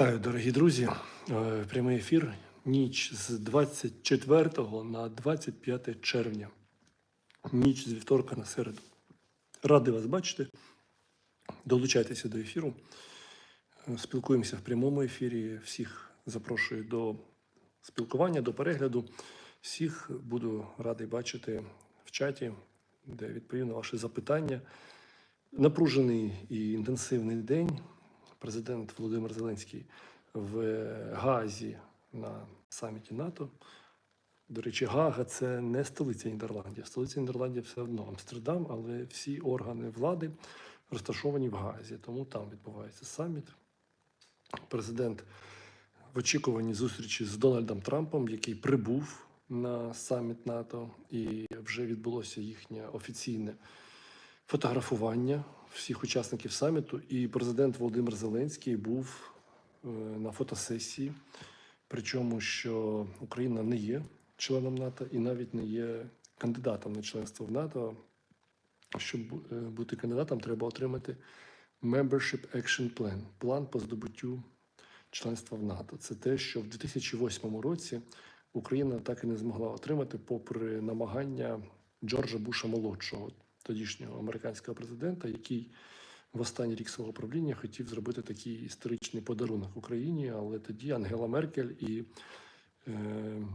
Вітаю, дорогі друзі. Е, Прямий ефір. Ніч з 24 на 25 червня. Ніч з вівторка на середу. Радий вас бачити. Долучайтеся до ефіру. Е, Спілкуємося в прямому ефірі. Всіх запрошую до спілкування, до перегляду. Всіх буду радий бачити в чаті, де відповім на ваші запитання. Напружений і інтенсивний день. Президент Володимир Зеленський в Гаазі на саміті НАТО. До речі, Гага це не столиця Нідерландів. Столиця Нідерландів все одно Амстердам, але всі органи влади розташовані в Гаазі, тому там відбувається саміт. Президент в очікуванні зустрічі з Дональдом Трампом, який прибув на саміт НАТО, і вже відбулося їхнє офіційне фотографування всіх учасників саміту. І президент Володимир Зеленський був е, на фотосесії. Причому, що Україна не є членом НАТО і навіть не є кандидатом на членство в НАТО. Щоб е, бути кандидатом, треба отримати Membership Action Plan – план по здобуттю членства в НАТО. Це те, що в 2008 році Україна так і не змогла отримати, попри намагання Джорджа Буша молодшого, тодішнього американського президента, який в останній рік свого правління хотів зробити такий історичний подарунок Україні, але тоді Ангела Меркель і е,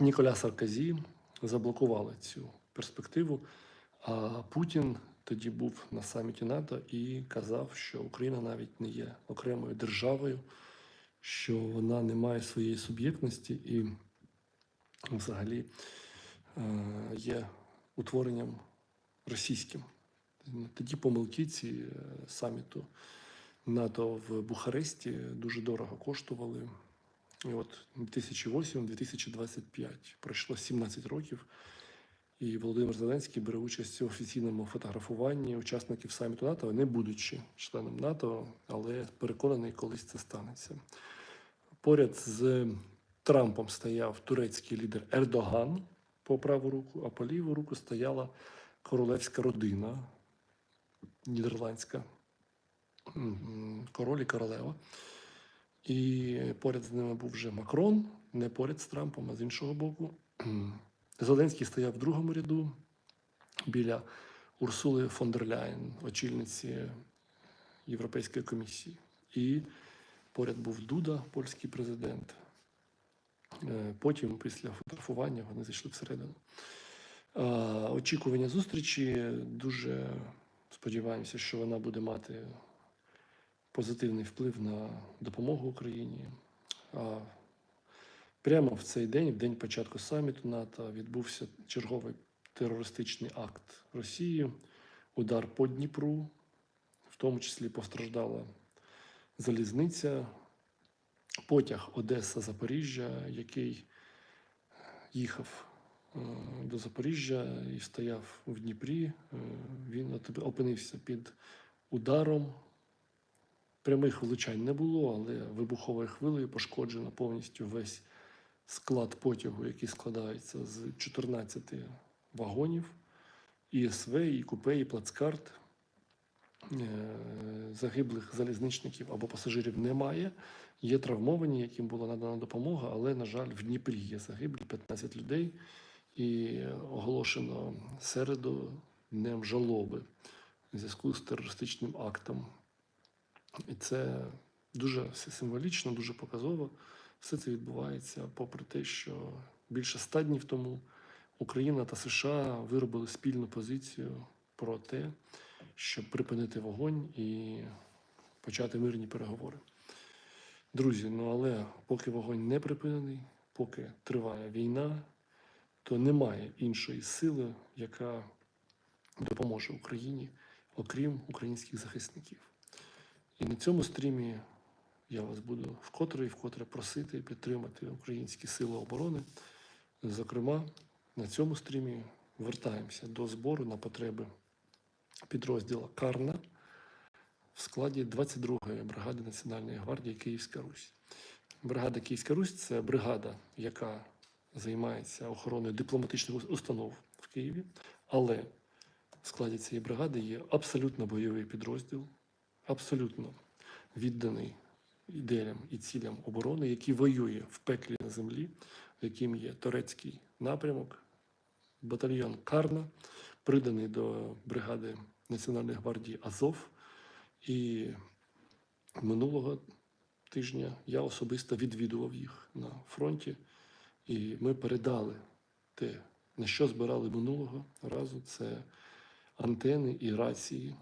Ніколя Саркозі заблокували цю перспективу. А Путін тоді був на саміті НАТО і казав, що Україна навіть не є окремою державою, що вона не має своєї суб'єктності і взагалі е, є утворенням російським. Тоді помилки ці е, саміту НАТО в Бухаресті дуже дорого коштували. І от 2008-2025 пройшло 17 років, і Володимир Зеленський бере участь у офіційному фотографуванні учасників саміту НАТО, не будучи членом НАТО, але переконаний, колись це станеться. Поряд з Трампом стояв турецький лідер Ердоган по праву руку, а по ліву руку стояла королевська родина нідерландська, король і королева. І поряд з ними був вже Макрон, не поряд з Трампом, а з іншого боку. Зеленський стояв в другому ряду біля Урсули фон дер Ляєн, очільниці Європейської комісії. І поряд був Дуда, польський президент. Е, Потім, після фотографування, вони зайшли всередину. Очікування зустрічі. Дуже сподіваємося, що вона буде мати позитивний вплив на допомогу Україні. А прямо в цей день, в день початку саміту НАТО, відбувся черговий терористичний акт Росії, удар по Дніпру, в тому числі постраждала залізниця, потяг Одеса-Запоріжжя, який їхав до Запоріжжя і стояв в Дніпрі. Е, Він опинився під ударом. Прямих влучань не було, але вибуховою хвилею пошкоджено повністю весь склад потягу, який складається з 14 вагонів, і СВ, і купе, і плацкарт. Е, Загиблих залізничників або пасажирів немає. Є травмовані, яким була надана допомога, але, на жаль, в Дніпрі є загиблі 15 людей. І оголошено середу днем жалоби в зв'язку з терористичним актом. І це дуже символічно, дуже показово. Все це відбувається попри те, що більше ста днів тому Україна та США виробили спільну позицію про те, щоб припинити вогонь і почати мирні переговори. Друзі, ну але поки вогонь не припинений, поки триває війна, то немає іншої сили, яка допоможе Україні, окрім українських захисників. І на цьому стрімі я вас буду вкотре і вкотре просити підтримати українські сили оборони. Зокрема, на цьому стрімі вертаємося до збору на потреби підрозділу Карна в складі 22-ї бригади Національної гвардії Київська Русь. Бригада Київська Русь це бригада, яка займається охороною дипломатичних установ в Києві, але в складі цієї бригади є абсолютно бойовий підрозділ, абсолютно відданий ідеям і цілям оборони, який воює в пеклі на землі, яким є турецький напрямок, батальйон Карна, приданий до бригади Національної гвардії Азов. І минулого тижня я особисто відвідував їх на фронті, і ми передали те, на що збирали минулого разу. Це антени і рації.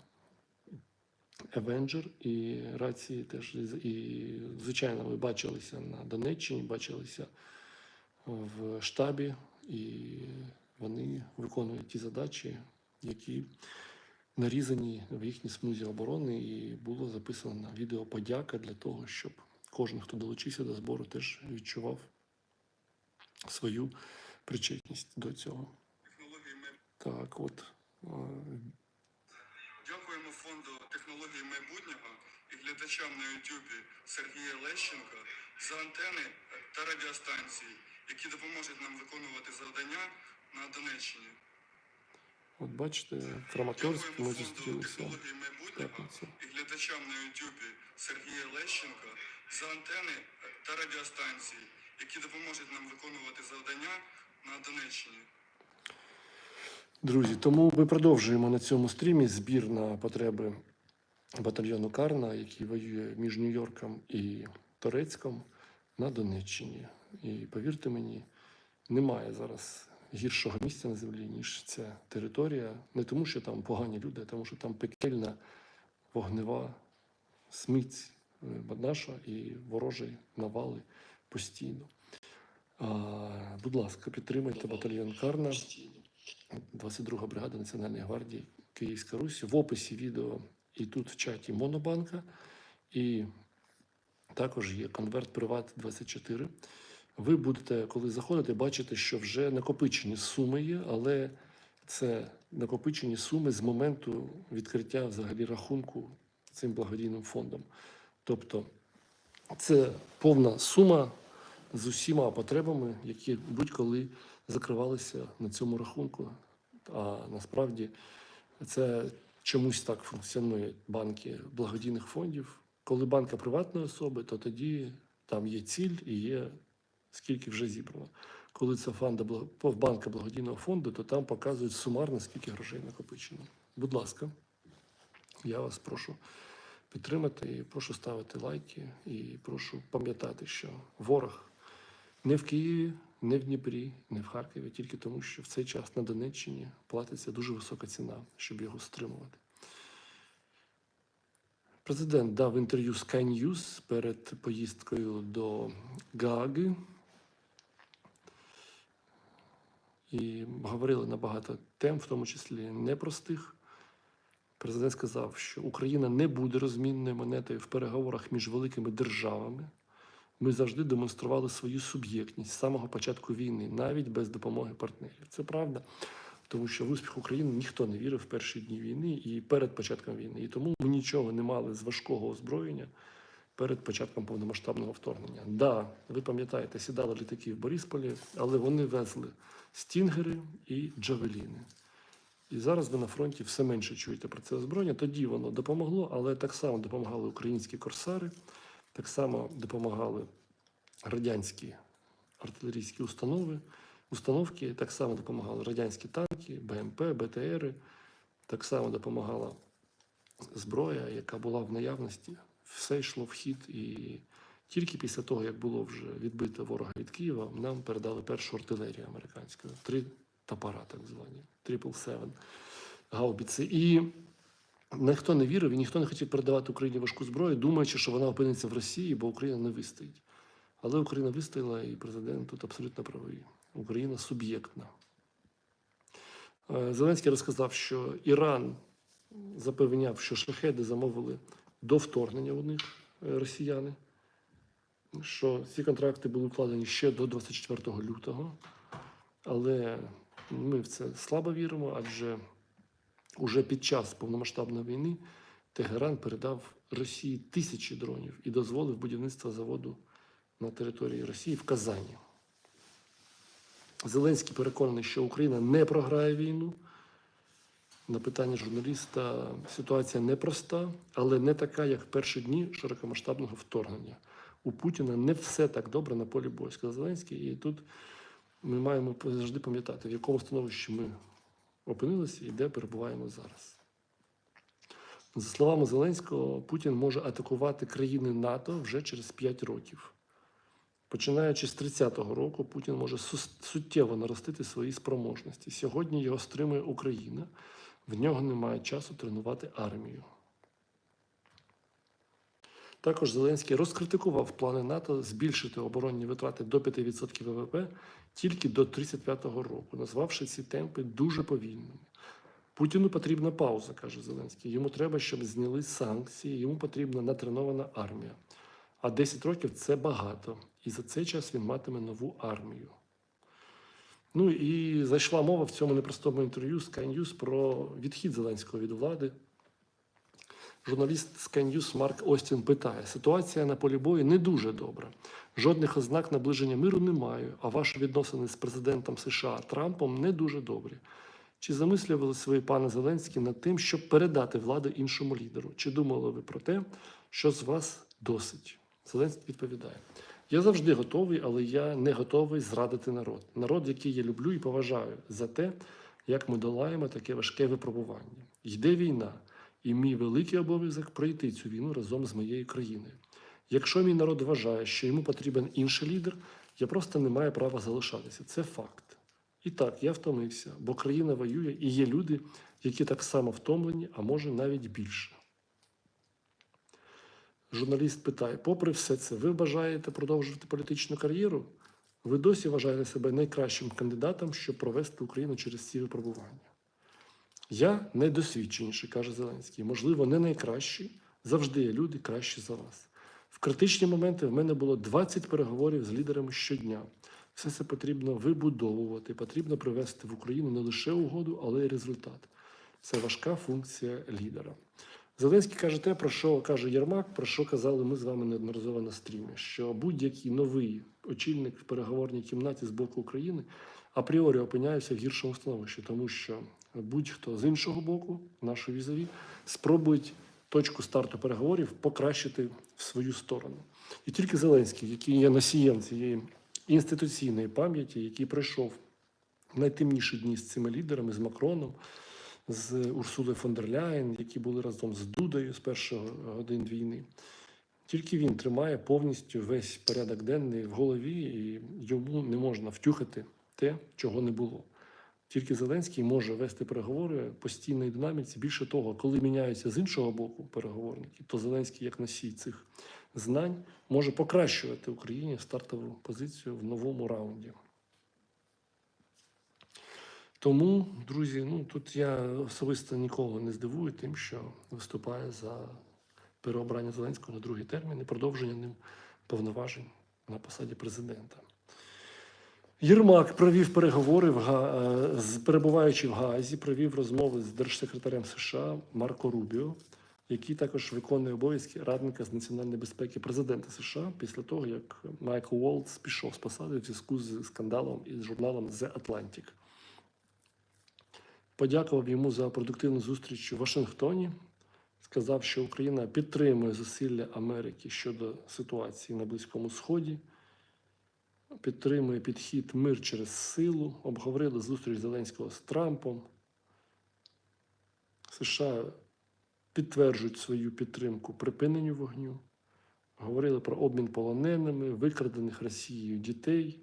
Avenger і рації теж. І, звичайно, ми бачилися на Донеччині, бачилися в штабі, і вони виконують ті задачі, які нарізані в їхній смузі оборони, і було записано відео подяка для того, щоб кожен, хто долучився до збору, теж відчував свою причетність до цього. технології Так, от дякуємо фонду технології майбутнього і глядачам на Ютубі Сергія Лещенка за антени та радіостанції, які допоможуть нам виконувати завдання на Донеччині. от бачите, Краматорськ ми Дякуємо фонду технології майбутнього і глядачам на Ютубі Сергія Лещенка за антени та радіостанції, які допоможуть нам виконувати завдання на Донеччині. Друзі, тому ми продовжуємо на цьому стрімі збір на потреби батальйону Карна, який воює між Нью-Йорком і Торецьком на Донеччині. І повірте мені, немає зараз гіршого місця на землі, ніж ця територія. Не тому, що там погані люди, а тому, що там пекельна вогнева сміць е, наша і ворожі навали постійно. А, будь ласка, підтримайте батальйон Карна. 22 бригада Національної гвардії Київська Русь. В описі відео і тут в чаті Монобанка, і також є конверт Приват 24. Ви будете, коли заходите, бачити, що вже накопичені суми є, але це накопичені суми з моменту відкриття взагалі рахунку цим благодійним фондом. Тобто це повна сума з усіма потребами, які будь-коли закривалися на цьому рахунку. А насправді це чомусь так функціонують банки благодійних фондів. Коли банка приватної особи, то тоді там є ціль і є скільки вже зібрано. Коли це фонда банка благодійного фонду, то там показують сумарно, скільки грошей накопичено. Будь ласка, я вас прошу підтримати і прошу ставити лайки, і прошу пам'ятати, що ворог не в Києві, не в Дніпрі, не в Харкові, тільки тому, що в цей час на Донеччині платиться дуже висока ціна, щоб його стримувати. Президент дав інтерв'ю Sky News перед поїздкою до Гааги. І говорили на багато тем, в тому числі непростих. Президент сказав, що Україна не буде розмінною монетою в переговорах між великими державами. Ми завжди демонстрували свою суб'єктність з самого початку війни, навіть без допомоги партнерів. Це правда, тому що в успіх України ніхто не вірив в перші дні війни і перед початком війни. І тому ми нічого не мали з важкого озброєння перед початком повномасштабного вторгнення. Да, ви пам'ятаєте, сідали літаки в Борисполі, але вони везли стінгери і джавеліни. І зараз ви на фронті все менше чуєте про це озброєння. Тоді воно допомогло, але так само допомагали українські корсари, так само допомагали радянські артилерійські установи, установки, так само допомагали радянські танки, БМП, БТРи, так само допомагала зброя, яка була в наявності. Все йшло в хід. І тільки після того, як було вже відбито ворога від Києва, нам передали першу артилерію американську. Три топора, так звані, Triple Seven гаубіці. І ніхто не вірив і ніхто не хотів передавати Україні важку зброю, думаючи, що вона опиниться в Росії, бо Україна не вистоїть. Але Україна вистояла, і президент тут абсолютно правий. Україна суб'єктна. Е, Зеленський розказав, що Іран запевняв, що шахеди замовили до вторгнення у них е, росіяни, що ці контракти були укладені ще до 24 лютого. Але ми в це слабо віримо, адже уже під час повномасштабної війни Тегеран передав Росії тисячі дронів і дозволив будівництво заводу на території Росії в Казані. Зеленський переконаний, що Україна не програє війну. на питання журналіста ситуація непроста, але не така, як в перші дні широкомасштабного вторгнення. У Путіна не все так добре на полі бою, сказав Зеленський. І тут ми маємо завжди пам'ятати, в якому становищі ми опинилися і де перебуваємо зараз. За словами Зеленського, Путін може атакувати країни НАТО вже через 5 років. Починаючи з 30-го року, Путін може суттєво наростити свої спроможності. Сьогодні його стримує Україна. В нього немає часу тренувати армію. Також Зеленський розкритикував плани НАТО збільшити оборонні витрати до 5% ВВП тільки до 35-го року, назвавши ці темпи дуже повільними. Путіну потрібна пауза, каже Зеленський. Йому треба, щоб зняли санкції, йому потрібна натренована армія. А 10 років це багато. І за цей час він матиме нову армію. Ну і зайшла мова в цьому непростому інтерв'ю Sky News про відхід Зеленського від влади. Журналіст Sky News Марк Остін питає: ситуація на полі бою не дуже добра. Жодних ознак наближення миру немає, а ваші відносини з президентом США Трампом не дуже добрі. Чи замислювали ви, пане Зеленський, над тим, щоб передати владу іншому лідеру? Чи думали ви про те, що з вас досить? Зеленський відповідає: Я завжди готовий, але я не готовий зрадити народ. Народ, який я люблю і поважаю, за те, як ми долаємо таке важке випробування. Йде війна, і мій великий обов'язок пройти цю війну разом з моєю країною. Якщо мій народ вважає, що йому потрібен інший лідер, я просто не маю права залишатися. Це факт. І так, я втомився, бо країна воює, і є люди, які так само втомлені, а може навіть більше. Журналіст питає: попри все це, ви бажаєте продовжувати політичну кар'єру? Ви досі вважаєте себе найкращим кандидатом, щоб провести Україну через ці випробування? Я найдосвідченіший, каже Зеленський. Можливо, не найкращий. Завжди є люди кращі за вас. В критичні моменти в мене було 20 переговорів з лідерами щодня. Все це потрібно вибудовувати, потрібно привести в Україну не лише угоду, але й результат. Це важка функція лідера. Зеленський каже те, про що каже Єрмак, про що казали ми з вами неодноразово на стрімі, що будь-який новий очільник в переговорній кімнаті з боку України апріорі опиняється в гіршому становищі, тому що будь-хто з іншого боку, наші візові, спробують точку старту переговорів покращити в свою сторону. І тільки Зеленський, який є носієм цієї інституційної пам'яті, який пройшов найтемніші дні з цими лідерами, з Макроном, з Урсулою фон дер Ляєн, які були разом з Дудою з перших годин війни. Тільки він тримає повністю весь порядок денний в голові, і йому не можна втюхати те, чого не було. Тільки Зеленський може вести переговори постійної динаміці. Більше того, коли міняються з іншого боку переговорники, то Зеленський, як носій цих знань, може покращувати Україні стартову позицію в новому раунді. Тому, друзі, ну тут я особисто нікого не здивую тим, що виступає за переобрання Зеленського на другий термін і продовження ним повноважень на посаді президента. Єрмак провів переговори в е, з перебуваючи в Гаазі, провів розмови з держсекретарем США Марко Рубіо, який також виконує обов'язки радника з національної безпеки президента США після того, як Майкл Уолтс пішов з посади в зв'язку з скандалом із журналом The Atlantic. Подякував йому за продуктивну зустріч у Вашингтоні. Сказав, що Україна підтримує зусилля Америки щодо ситуації на Близькому Сході, підтримує підхід мир через силу, обговорили зустріч Зеленського з Трампом. США підтверджують свою підтримку припиненню вогню, говорили про обмін полоненими, викрадених Росією дітей.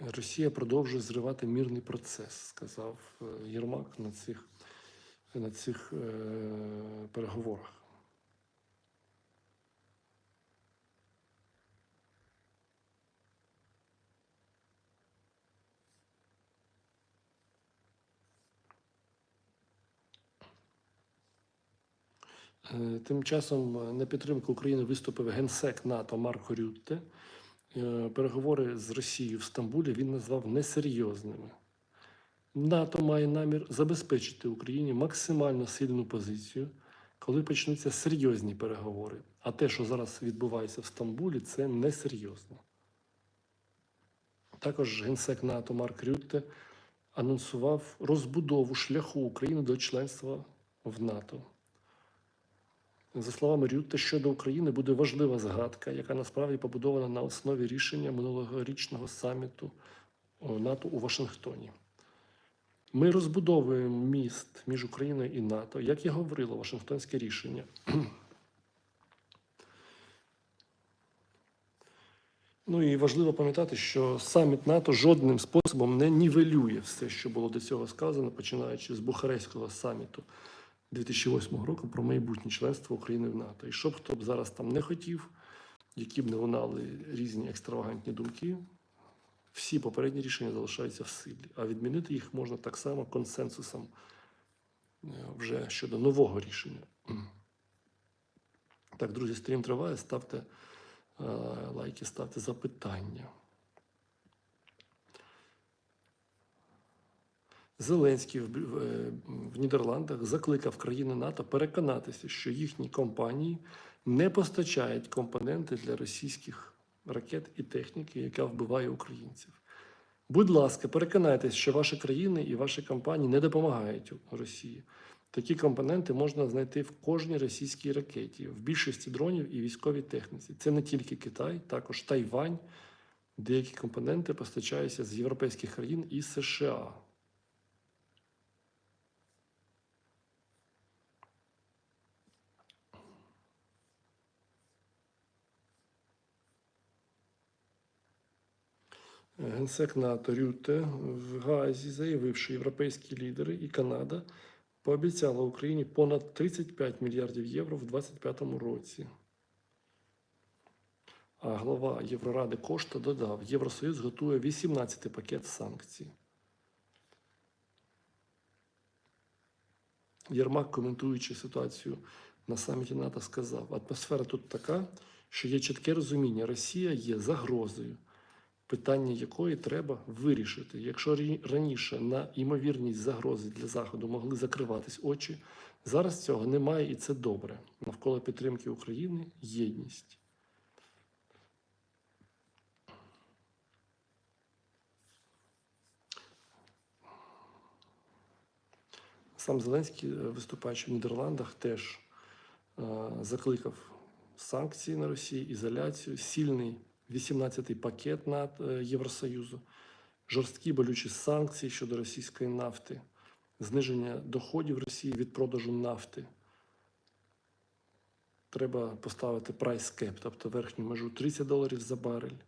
Росія продовжує зривати мирний процес, сказав е, Єрмак на цих, на цих е, переговорах. Тим часом е, на підтримку України виступив генсек НАТО Марко Рютте. Е, Переговори з Росією в Стамбулі він назвав несерйозними. НАТО має намір забезпечити Україні максимально сильну позицію, коли почнуться серйозні переговори. А те, що зараз відбувається в Стамбулі, це несерйозно. Також генсек НАТО Марк Рютте анонсував розбудову шляху України до членства в НАТО. За словами Рютте, щодо України буде важлива згадка, яка насправді побудована на основі рішення минулорічного саміту НАТО у Вашингтоні. Ми розбудовуємо міст між Україною і НАТО, як і говорило Вашингтонське рішення. Ну і важливо пам'ятати, що саміт НАТО жодним способом не нівелює все, що було до цього сказано, починаючи з Бухарестського саміту 2008 року про майбутнє членство України в НАТО. І що б хто б зараз там не хотів, які б не лунали різні екстравагантні думки, всі попередні рішення залишаються в силі, а відмінити їх можна так само консенсусом е, вже щодо нового рішення. Так, друзі, стрім триває. Ставте е, лайки, ставте запитання. Зеленський е, в Нідерландах закликав країни НАТО переконатися, що їхні компанії не постачають компоненти для російських ракет і техніки, яка вбиває українців. Будь ласка, переконайтесь, що ваші країни і ваші компанії не допомагають Росії. Такі компоненти можна знайти в кожній російській ракеті, в більшості дронів і військовій техніці. Це не тільки Китай, також Тайвань. Деякі компоненти постачаються з європейських країн і США. Генсек НАТО Рюте в Гаазі заявив, що європейські лідери і Канада пообіцяли Україні понад 35 мільярдів євро в 2025 році. А глава Євроради Кошта додав, Євросоюз готує 18-й пакет санкцій. Єрмак, коментуючи ситуацію на саміті НАТО, сказав: атмосфера тут така, що є чітке розуміння, Росія є загрозою питання якої треба вирішити. Якщо раніше на імовірність загрози для Заходу могли закриватись очі, зараз цього немає і це добре. Навколо підтримки України єдність. Сам Зеленський, е, виступаючи в Нідерландах, теж е, закликав санкції на Росію, ізоляцію, сильний 18-й пакет е, Євросоюзу, жорсткі болючі санкції щодо російської нафти, зниження доходів Росії від продажу нафти. Треба поставити прайс кеп, тобто верхню межу 30 доларів за барель.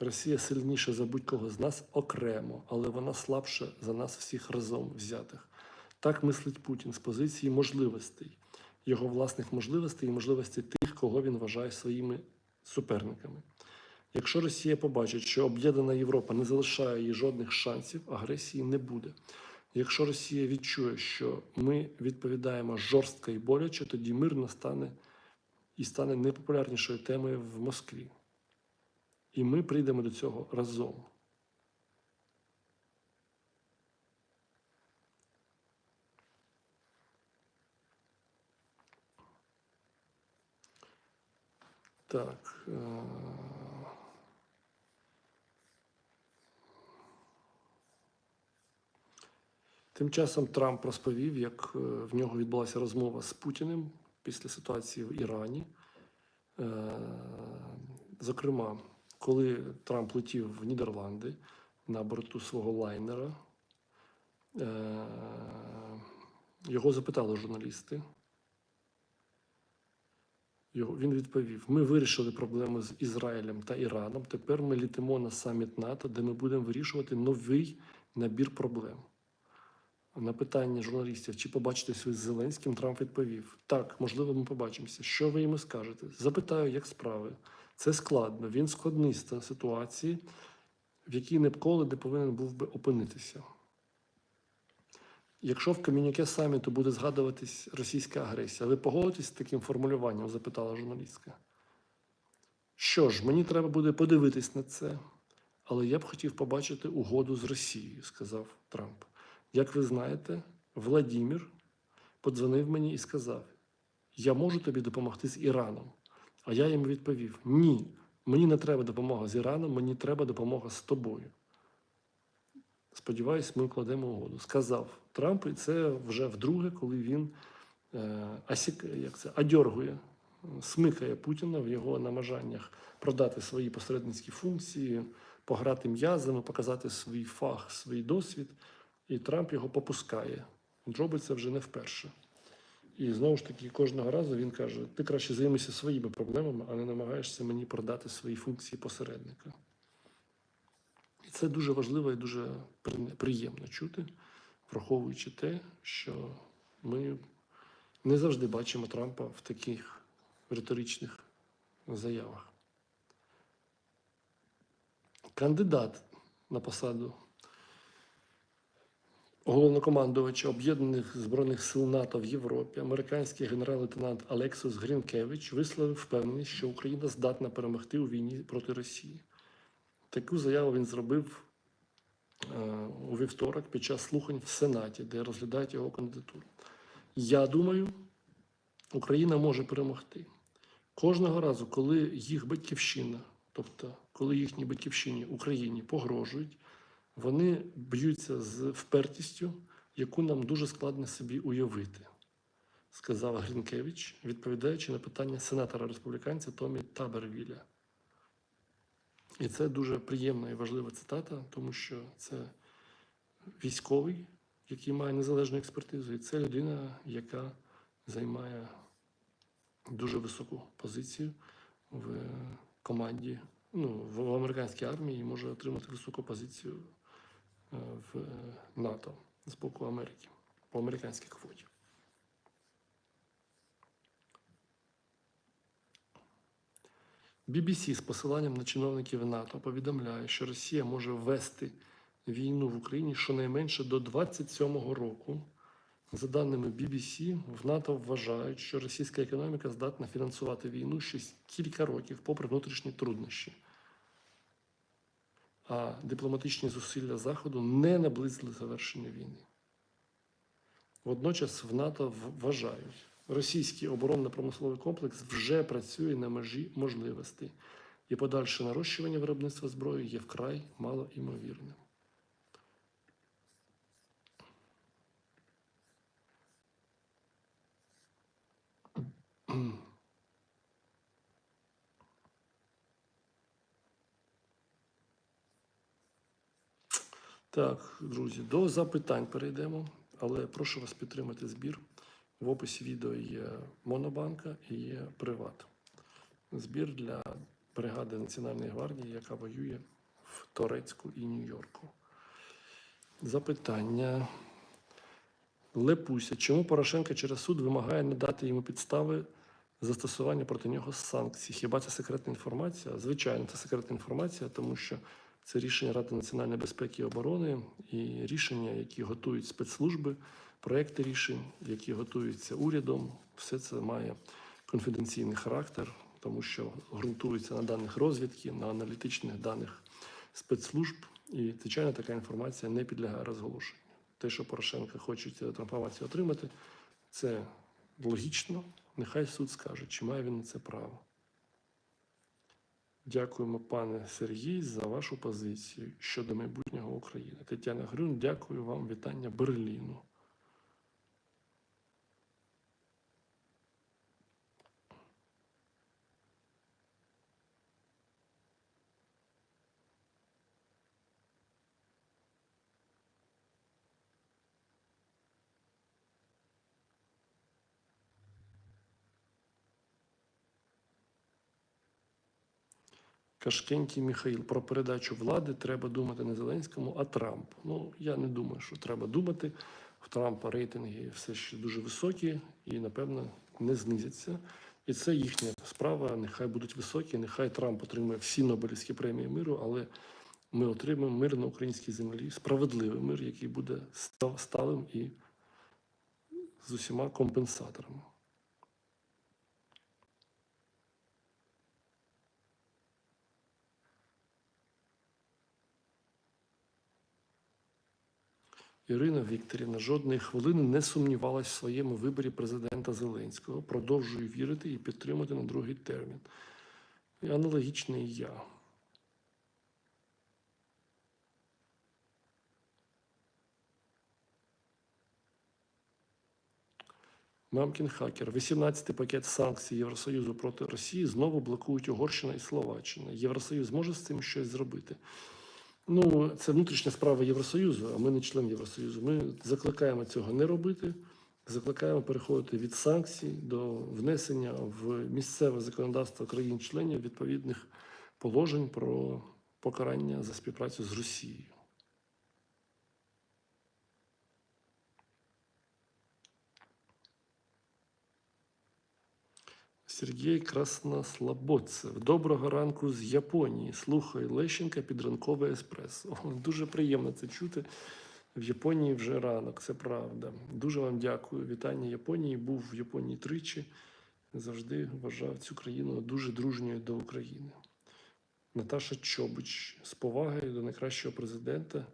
Росія сильніша за будь-кого з нас окремо, але вона слабша за нас всіх разом взятих. Так мислить Путін з позиції можливостей, його власних можливостей і можливостей тих, кого він вважає своїми суперниками. Якщо Росія побачить, що об'єднана Європа не залишає їй жодних шансів, агресії не буде. Якщо Росія відчує, що ми відповідаємо жорстко і боляче, тоді мир настане і стане найпопулярнішою темою в Москві. І ми прийдемо до цього разом. Так. е, Тим часом Трамп розповів, як е, в нього відбулася розмова з Путіним після ситуації в Ірані. Е, Зокрема, коли Трамп летів в Нідерланди на борту свого лайнера, його запитали журналісти. Його, він відповів: ми вирішили проблему з Ізраїлем та Іраном. Тепер ми літимо на саміт НАТО, де ми будемо вирішувати новий набір проблем. На питання журналістів, чи побачитесь ви з Зеленським, Трамп відповів: так, можливо, ми побачимося. Що ви йому скажете? Запитаю, як справи. Це складно. Він складний з ситуації, в якій ніколи не повинен був би опинитися. Якщо в комюніке саміту буде згадуватись російська агресія, ви погодитесь з таким формулюванням? запитала журналістка. Що ж, мені треба буде подивитись на це, але я б хотів побачити угоду з Росією, сказав Трамп. Як ви знаєте, Владімір подзвонив мені і сказав: Я можу тобі допомогти з Іраном. А я йому відповів: Ні, Мені не треба допомога з Іраном, мені треба допомога з тобою. Сподіваюсь, ми укладемо угоду. Сказав Трамп, і це вже вдруге, коли він е, асік, як це, адьоргує, смикає Путіна в його намажаннях продати свої посередницькі функції, пограти м'язами, показати свій фах, свій досвід. І Трамп його попускає. Робить це вже не вперше. І знову ж таки, кожного разу він каже: ти краще займися своїми проблемами, а не намагаєшся мені продати свої функції посередника. Це дуже важливо і дуже приємно чути, враховуючи те, що ми не завжди бачимо Трампа в таких риторичних заявах. Кандидат на посаду головнокомандувача Об'єднаних Збройних сил НАТО в Європі, американський генерал-лейтенант Алексус Грінкевич висловив впевненість, що Україна здатна перемогти у війні проти Росії. Таку заяву він зробив е, у вівторок під час слухань в Сенаті, де розглядають його кандидатуру. Я думаю, Україна може перемогти. Кожного разу, коли їх батьківщина, тобто коли їхній батьківщині Україні погрожують, вони б'ються з впертістю, яку нам дуже складно собі уявити, сказав Грінкевич, відповідаючи на питання сенатора республіканця Томі Табервіля. І це дуже приємна і важлива цитата, тому що це військовий, який має незалежну експертизу, і це людина, яка займає дуже високу позицію в команді, ну, в американській армії і може отримати високу позицію е, в НАТО з боку Америки по американській квоті. BBC з посиланням на чиновників НАТО повідомляє, що Росія може ввести війну в Україні щонайменше до 27-го року. За даними BBC, в НАТО вважають, що російська економіка здатна фінансувати війну ще кілька років, попри внутрішні труднощі. А дипломатичні зусилля Заходу не наблизили завершення війни. Водночас в НАТО вважають, російський оборонно-промисловий комплекс вже працює на межі можливостей, і подальше нарощування виробництва зброї є вкрай малоймовірним. Так, друзі, до запитань перейдемо, але прошу вас підтримати збір. В описі відео є Монобанка і є Приват. Збір для бригади Національної гвардії, яка воює в Торецьку і Нью-Йорку. Запитання. Лепуся. Чому Порошенко через суд вимагає надати йому підстави застосування проти нього санкцій? Хіба це секретна інформація? Звичайно, це секретна інформація, тому що це рішення Ради національної безпеки і оборони і рішення, які готують спецслужби, проекти рішень, які готуються урядом. Все це має конфіденційний характер, тому що ґрунтується на даних розвідки, на аналітичних даних спецслужб. І, звичайно, така інформація не підлягає розголошенню. Те, що Порошенко хоче цю інформацію отримати, це логічно. Нехай суд скаже, чи має він на це право. Дякуємо, пане Сергій, за вашу позицію щодо майбутнього України. Тетяна Грюн, дякую вам. Вітання Берліну. Кашкенький Михаїл. Про передачу влади треба думати не Зеленському, а Трампу. Ну, я не думаю, що треба думати. В Трампа рейтинги все ще дуже високі і, напевно, не знизяться. І це їхня справа. Нехай будуть високі, нехай Трамп отримує всі Нобелівські премії миру, але ми отримаємо мир на українській землі, справедливий мир, який буде сталим і з усіма компенсаторами. Ірина Вікторівна жодної хвилини не сумнівалась в своєму виборі президента Зеленського. Продовжую вірити і підтримати на другий термін. І аналогічний і я. Мамкін хакер. 18-й пакет санкцій Євросоюзу проти Росії знову блокують Угорщина і Словаччина. Євросоюз може з цим щось зробити. Ну, це внутрішня справа Євросоюзу, а ми не член Євросоюзу. Ми закликаємо цього не робити. Закликаємо переходити від санкцій до внесення в місцеве законодавство країн-членів відповідних положень про покарання за співпрацю з Росією. Сергій Краснослободцев. Доброго ранку з Японії. Слухай Лещенка під ранкове еспресо. Дуже приємно це чути. В Японії вже ранок, це правда. Дуже вам дякую. Вітання Японії. Був в Японії тричі. Завжди вважав цю країну дуже дружньою до України. Наташа Чобич з повагою до найкращого президента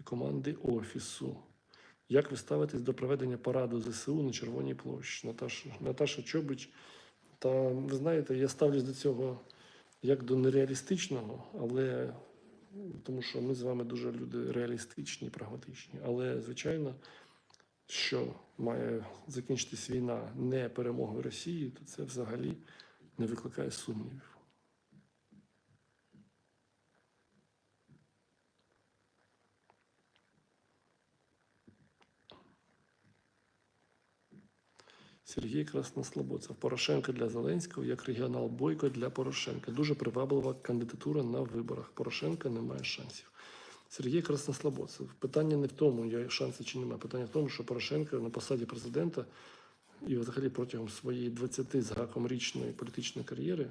і команди Офісу. Як ви ставитесь до проведення параду ЗСУ на Червоній площі? Наташа, Наташа Чобич. Та ви знаєте, я ставлюсь до цього як до нереалістичного, але тому що ми з вами дуже люди реалістичні, прагматичні. Але звичайно, що має закінчитись війна не перемогою Росії, то це взагалі не викликає сумнівів. Сергій Краснослободцев. Порошенко для Зеленського як регіонал Бойко для Порошенка. Дуже приваблива кандидатура на виборах. Порошенка не має шансів. Сергій Краснослободцев. Питання не в тому, є шанси чи немає. Питання в тому, що Порошенко на посаді президента і взагалі протягом своєї 20 з гаком річної політичної кар'єри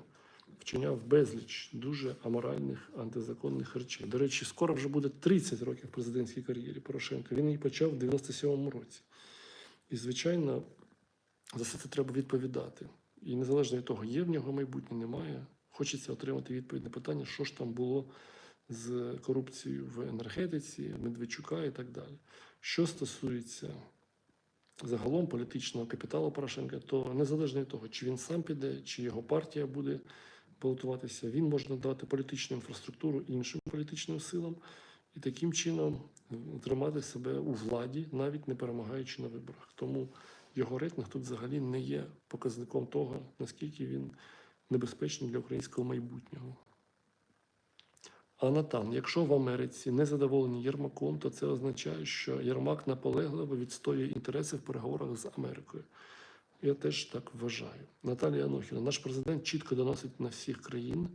вчиняв безліч дуже аморальних антизаконних речей. До речі, скоро вже буде 30 років президентській кар'єрі Порошенка. Він її почав в 97-му році. І, звичайно, за все це треба відповідати. І незалежно від того, є в нього майбутнє, немає. Хочеться отримати відповідь на питання, що ж там було з корупцією в енергетиці, Медведчука і так далі. Що стосується загалом політичного капіталу Порошенка, то незалежно від того, чи він сам піде, чи його партія буде балотуватися, він може надавати політичну інфраструктуру іншим політичним силам і таким чином тримати себе у владі, навіть не перемагаючи на виборах. Тому його рейтинг тут взагалі не є показником того, наскільки він небезпечний для українського майбутнього. А Натан, якщо в Америці не задоволені Єрмаком, то це означає, що Єрмак наполегливо відстоює інтереси в переговорах з Америкою. Я теж так вважаю. Наталія Анохіна, наш президент чітко доносить на всіх країн,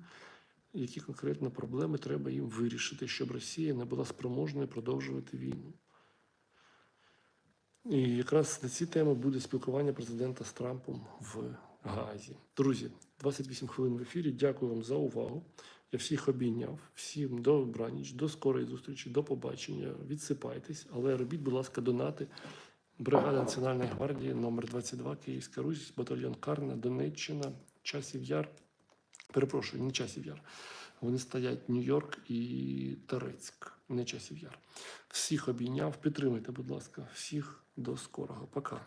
які конкретно проблеми треба їм вирішити, щоб Росія не була спроможною продовжувати війну. І якраз на ці теми буде спілкування президента з Трампом в Гаазі. Друзі, 28 хвилин в ефірі. Дякую вам за увагу. Я всіх обійняв. Всім до браніч, до скорої зустрічі, до побачення. Відсипайтесь, але робіть, будь ласка, донати. Бригада Національної гвардії номер 22 Київська Русь, батальйон Карна, Донеччина, Часів Яр. Перепрошую, не Часів Яр. Вони стоять Нью-Йорк і Торецьк, не Часів Яр. Всіх обійняв. Підтримуйте, будь ласка, всіх до скорого. Пока.